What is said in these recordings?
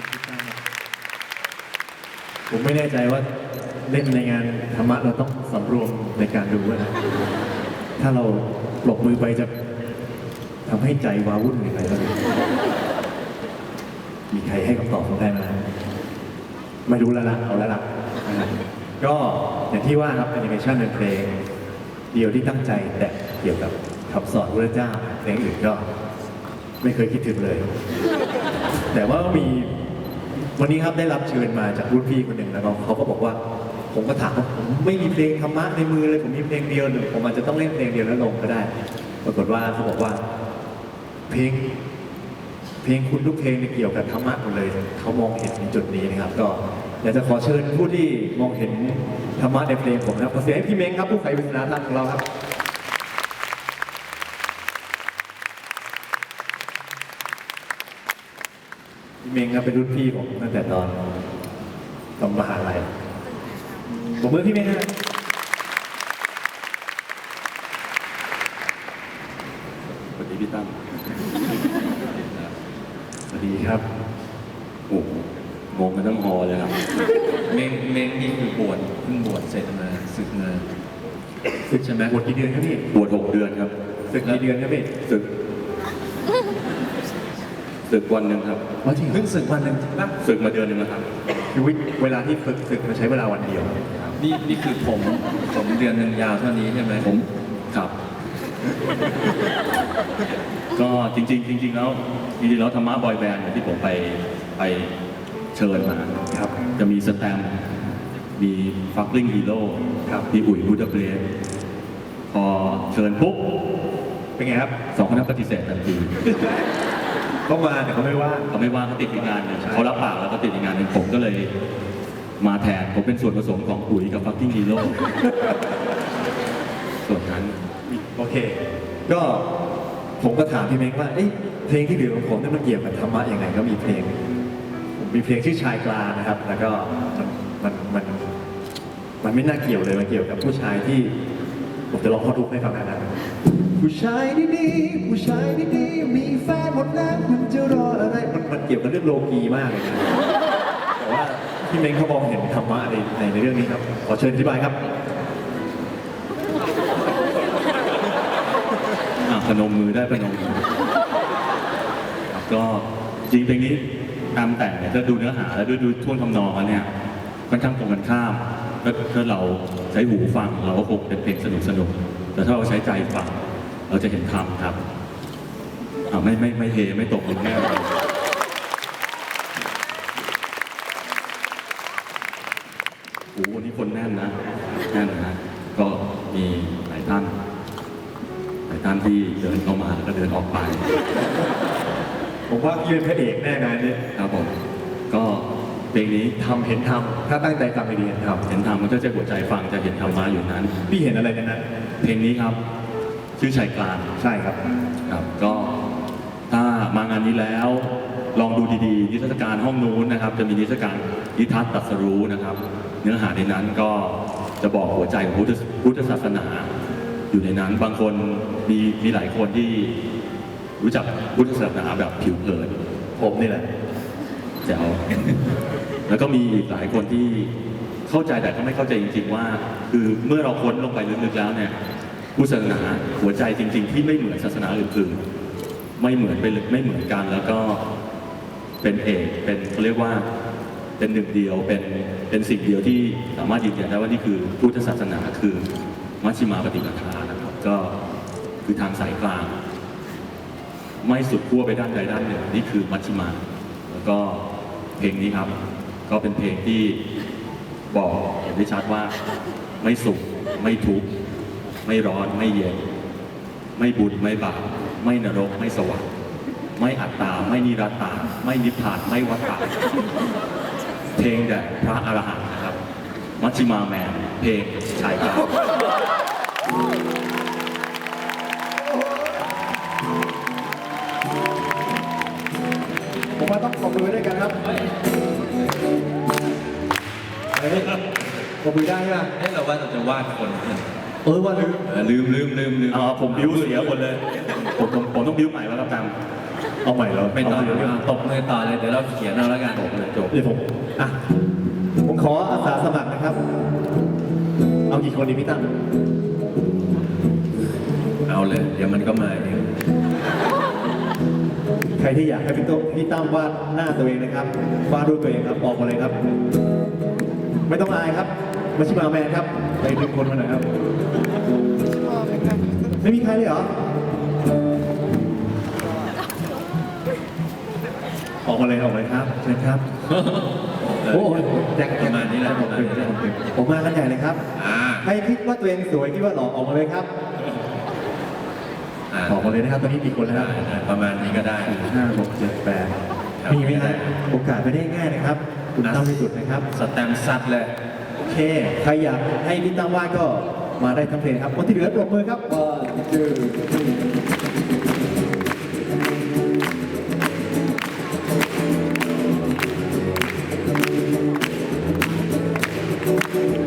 คุณพี่ตั้มผมไม่แน่ใจว่าเล่นในงานธรรมะเราต้องสำรวมในการดูนะถ้าเราหลบมือไปจะทำให้ใจวาวุ่นหรืออะไรก็ไม่รู้มีใครให้คำตอบผมได้ไหมไม่รู้แล้วล่ะเอาแล้วล่ะก็อย่างที่ว่าครับแอนิเมชันเป็นเพลง เดียวที่ตั้งใจแต่เกี่ยวกับคำสอนพระเจ้าเพลงอื่นก็ ไม่เคยคิดถึงเลย แต่ว่ามี วันนี้ครับได้รับเชิญมาจากรุ่นพี่คนหนึ่งแล้วก็เขาก็บอกว่า ผมก็ถามว่าผมไม่มีเพลงธรรมะในมือเลยผมมีเพลงเดียวหนึ่งผมอาจจะต้องเล่นเพลงเดียวแล้วลงก็ได้ ปรากฏว่าเขาบอกว่า เพลง เพลงคุณทุกเพลงเนี่ยเกี่ยวกับธรรมะหมดเลยเขามองเห็นในจุดนี้นะครับ ก็อยากจะขอเชิญผู้ที่มองเห็นธรรมะในเพลงผมนะครับขอเสียงให้พี่เม้งครับผู้ไขปริศนาธรรมของเราครับ พี่เม้งครับเป็นรุ่นพี่ผมตั้งแต่ตอนตอนมหาลัยผมมือพี่เม้งครับสวัสดีพี่ตั้มสวัสดีครับโอ้โหงงกันทั้งฮอเลยครับเม้งเม้งนี่คือบวชเพิ่งบวชเสร็จมาศึกมาศึกใช่ไหมบวชกี่เดือนครับพี่บวชหกเดือนครับศึกกี่เดือนครับพี่ศึก ศึกวันหนึ่งครับอ๋อจริงเหรอเพิ่งศึกวันหนึ่งใช่ปะศึกมาเดือนหนึ่งแล้วครับคือวิเวลาที่ฝึกศึกมันใช้เวลาวันเดียว นี่นี่คือผมผมเดือนหนึ่งยาวเท่านี้ใช่ไหมผมครับ ก็จริง ๆ จริง ๆ แล้วจริงๆแล้วธรรมะบอยแบนด์เนี่ยที่ผมไปไปเชิญมาครับ จะมีสแตมป์มีฟักลิงฮีโร่ครับมีอุ๋ยบูดาเบรสพอเชิญปุ๊บเป็นไงครับสองคนนั้นปฏิเสธทันที ก็มาแต่เขาไม่ว่าเขาไม่ว่างเขาติดอีกงานหนึ่งเขารับปากแล้วเขาติดอีกงานหนึ่งผมก็เลยมาแทนผมเป็นส่วนผสมของปุ๋ยกับฟักกิ้งฮีโร่ส่วนนั้นโอเค ก็ผมก็ถามพี่เม้งว่าเอ๊ะเพลงที่เหลือของผมเนี่ยมันเกี่ยวกับธรรมะยังไงก็มีเพลงผมมีเพลงชื่อชายกลางนะครับ แล้วก็มันมันมันมันไม่น่าเกี่ยวเลยมันเกี่ยวกับผู้ชายที่ผมจะลองข้อทุกข์ให้ฟังนะครับผู้ชายดีๆผู้ชายดีๆมีแฟนหมดแล้ว กี่ยวกับเรื่องโลกีมากเลยนะแต่ว่าพี่เม้งเขามองเห็นธรรมะในในในเรื่องนี้ครับ ขอเชิญอธิบายครับอะพนมมือได้พนมมือครับก็จริงเพลงนี้ตามแต่งเนี่ยถ้าดูเนื้อหาแล้วดูดูท่วงทำนองแล้วเนี่ยค่อนข้างตรงกันข้ามถ้าถ้าเราใช้หูฟังเราก็คงเป็นเพลงสนุกสนุกๆแต่ถ้าเราใช้ใจฟัง เราจะเห็นธรรมครับอ่าไม่ไม่ไม่เฮไม่ตกลงแน่ โอ้โหวันนี้คนแน่นนะ แน่นนะ ก็มีหลายท่าน หลายท่านที่เดินเข้ามาแล้วก็เดินออกไป ผมว่าพี่เป็นพระเอกแน่งานนี้ครับผม ก็เพลงนี้ทำเห็นทำถ้าตั้งใจฟังดีๆเห็นทเห็นธรรมมันก็จะหัวใจฟังจะเห็นธรรมะอยู่นั้นำพี่เห็นอะไรในนั้น เพลงนี้ครับ ชื่อชายกลาง ใช่ครับ ครับก็ถ้ามางานนี้แล้วลองดูดีๆนิทรรศการห้องนู้นนะครับ จะมีนิทรรศการนิทัศน์ตรัสรู้นะครับ เนื้อหาในนั้นก็จะบอกหัวใจของพุทธพุทธศาสนา อยู่ในนั้นบางคนมีมีหลายคนที่รู้จักพุทธศาสนาแบบผิวเผินผมนี่แหละแจ๋วแล้วก็มีอีกหลายคนที่เข้าใจแต่ก็ไม่เข้าใจจริง ๆ ว่า คือเมื่อเราค้นลงไปลึกๆแล้วเนี่ยพุทธศาสนาหัวใจจริง ๆ ที่ไม่เหมือนศาสนาอื่นๆไม่เหมือนไปเลยไม่เหมือนกันแล้วก็เป็นเอกเป็นเขาเรียกว่า เป็นหนึ่งเดียวเป็นเป็นสิ่งเดียวที่สามารถยืนยันได้ว่านี่คือพุทธศาสนาคือมัชฌิมาปฏิปทานะครับก็คือทางสายกลาง ไม่สุดขั้วไปด้านใดด้านหนึ่งนี่คือมัชฌิมา แล้วก็เพลงนี้ครับ ก็เป็นเพลงที่บอกเห็นได้ชัดว่าไม่สุขไม่ทุกข์ไม่ร้อนไม่เย็น ไม่บุญไม่บาปไม่นรกไม่สวรรค์ไม่อัตตา ไม่นิรัตตา ไม่นิพพาน ไม่วัฏฏะ เพลงแด่พระอรหันต์นะครับ มัชฌิมาแมนเพลงชายกลางผมว่าต้องขอบมือด้วยกันครับเฮ้ยขอบมือได้ไหมเอ้เราว่าเราจะวาดคนเนี่ยเออว่าลืมเออลืม ลืมลืมลืมอ๋อผมบิ้วเสียหมดเลย ผมผมผมต้องบิ้วใหม่แล้วครับตามเอาใหม่เหรอไม่ต่อเาเดี๋ยวใหม่ตบมือต่อเลยเดี๋ยวเราเขียนเอาแล้วกันจบเลยจบเดี๋ยวผมอะผมขออาสาสมัครนะครับ เอากี่คนดีพี่ตั้มเอาเลย เดี๋ยวมันก็มาเองใครที่อยากให้พี่ต้มพี่ตั้มวาดหน้าตัวเองนะครับวาดรูปตัวเองครับออกมาเลยครับ ไม่ต้องอายครับมาชิมาแมนครับไปดึงคนมาหน่อยครับ ไม่มีใครเลยเหรอ ออกมาเลยออกมาเลยครับเชิญครับโอ้โหแจ็คประมาณนี้แหละผมเป็นผมเป็นผมมากันใหญ่เลยครับ อ่าใครคิดว่าตัวเองสวยคิดว่าหล่อออกมาเลยครับ อ่าออกมาเลยนะครับ ตอนนี้มีคนแล้วได้ครับได้ประมาณนี้ก็ได้ ห้าหกเจ็ดแปดครับมีไหมฮะโอกาสไม่ได้ง่ายนะครับ คุณตั้มที่สุดนะครับ สแตมป์ซัดเลย โอเค ใครอยากให้พี่ตั้มวาดก็ มาได้ทั้งเพลงครับคนที่เหลือปรบมือครับ one two three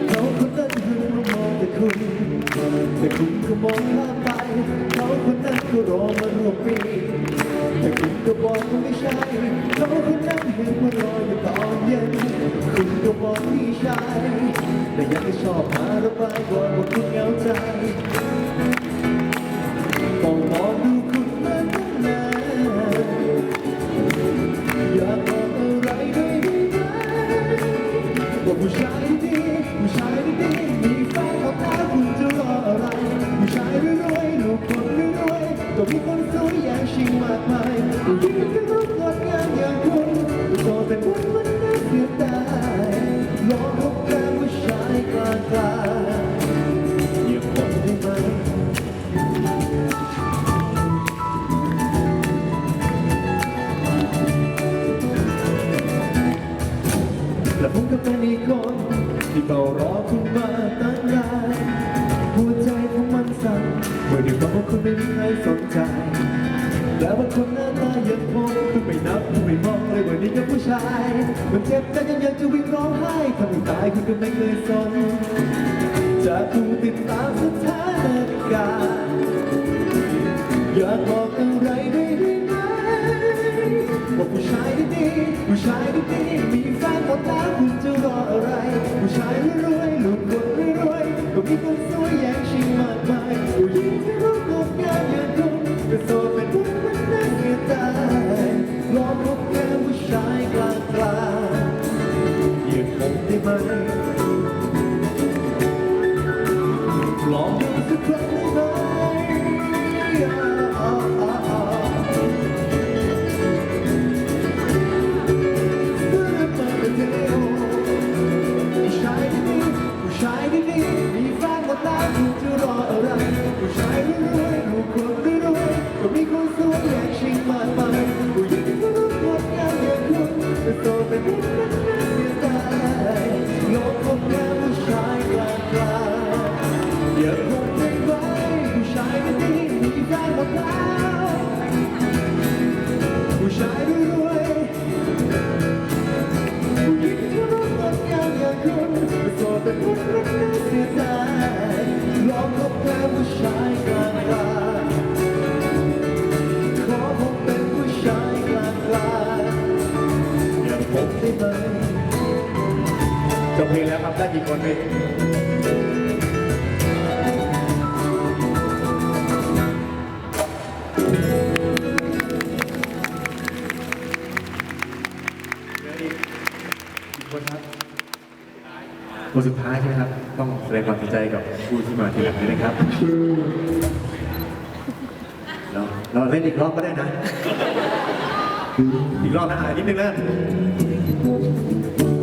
เขาคนนั้นหันมามองแต่คุณแต่คุณก็มองข้ามไปเขาคนนั้นก็รอมาร่วมปี แต่คุณก็บอกว่าไม่ใช่เราคนนั้นเห็นว่ารออยู่ตอนเย็นคุณก็บอกไม่ใช่แต่ยังไม่ชอบมาระบายบอกว่าคุณเหงาใจมองมองดู รอคุณมาตั้งนานหัวใจของมันสั่นเมื่อได้ฟังว่าคุณไม่มีใครสนใจแต่ว่าคนหน้าตาอย่างผมคุณไม่นับคุณไม่มองเลยว่านี่ก็ผู้ชาย มันเจ็บใจจนอยากจะวิ่งร้องไห้ทำให้ตายคุณก็ไม่เคยสนจากผู้ติดตามสถานการณ์อยากบอกอะไรได้ไหมว่าผู้ชายดีๆผู้ชายดีๆ มันน่าเสียดายลองพบแค่ผู้ชายกลางกลางอย่าผมได้ไหมลองดูสักครั้งได้ไหม เพลงแล้วครับได้กี่คนพี่เหลืออีกกี่คนครับคนสุดท้ายใช่ไหมครับ ต้องแสดงความเสียใจกับผู้ที่มาทีหลังด้วยนะครับเราเราเล่นอีกรอบก็ได้นะ อีกรอบนะอ่านนิดนึงนะวั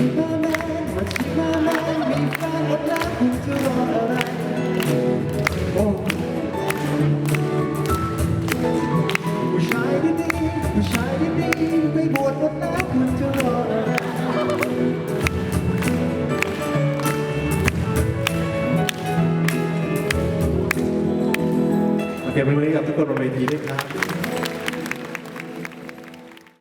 นชิมาแมนวันชิมาแมนมีแฟนหมดแล้วคุณจะรออะไรโอ้ผู้ชายดีๆผู้ชายดีๆไม่บวชหมดแล้วคุณจะรออะไรโอเคเป็นวันนี้กับทุกคนบนเวทีด้วยครับ